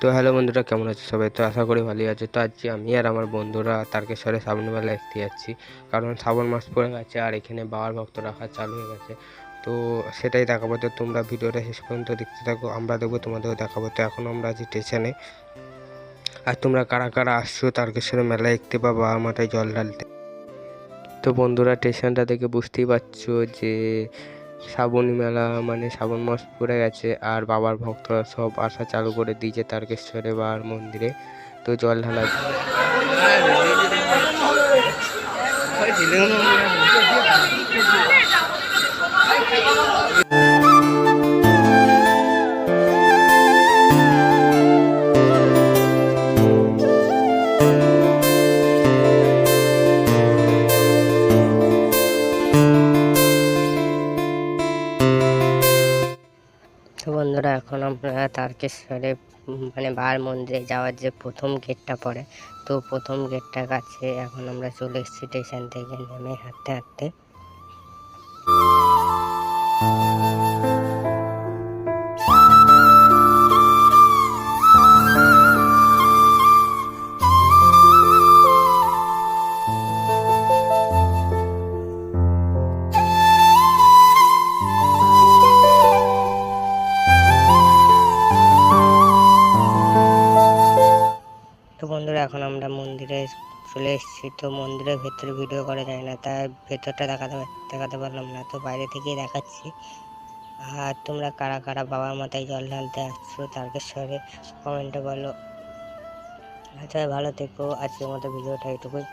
তো হ্যালো বন্ধুরা, কেমন আছে সবাই? তো আশা করি ভালোই আছে। তো আজকে আমি আর আমার বন্ধুরা তারকেশ্বরে শ্রাবণ মেলা দেখতে যাচ্ছি। কারণ শ্রাবণ মাস পড়ে গেছে আর এখানে বাবার ভক্ত রাখা চালু হয়ে গেছে। তো সেটাই দেখাবো। তো তোমরা ভিডিওটা শেষ পর্যন্ত দেখতে থাকো, আমরা দেখব তোমাদেরও দেখাবো। তো এখন আমরা আছি স্টেশনে। আর তোমরা কারা কারা আসছো তারকেশ্বরে মেলা দেখতে বা বাবা মাথায় জল ঢালতে। তো বন্ধুরা, স্টেশনটা দেখে বুঝতেই পারছ যে শ্রাবণী মেলা মানে শ্রাবণ মাস পড়ে গেছে আর বাবার ভক্তরা সব আসা চালু করে দিয়েছে তারকেশ্বরে বাবার মন্দিরে। তো জল ঢালা তো বন্ধুরা, এখন আমরা তারকেশ্বরে মানে বার মন্দিরে যাওয়ার যে প্রথম গেটটা পড়ে, তো প্রথম গেটটা কাছে এখন আমরা চলে এসেছি স্টেশন থেকে, নেমে হাঁটতে হাঁটতে। এখন আমরা মন্দিরে চলে এসেছি, তো মন্দিরের ভেতরে ভিডিও করা যায় না, তাই ভেতরটা দেখাতে দেখাতে পারলাম না, তো বাইরে থেকেই দেখাচ্ছি। আর তোমরা কারা কারা বাবার মাথায় জল ঢালতে আসছো তারকেশ্বরে কমেন্টে বলো। আচ্ছা ভালো থেকো, আজকের মতো ভিডিওটা এটুকুই।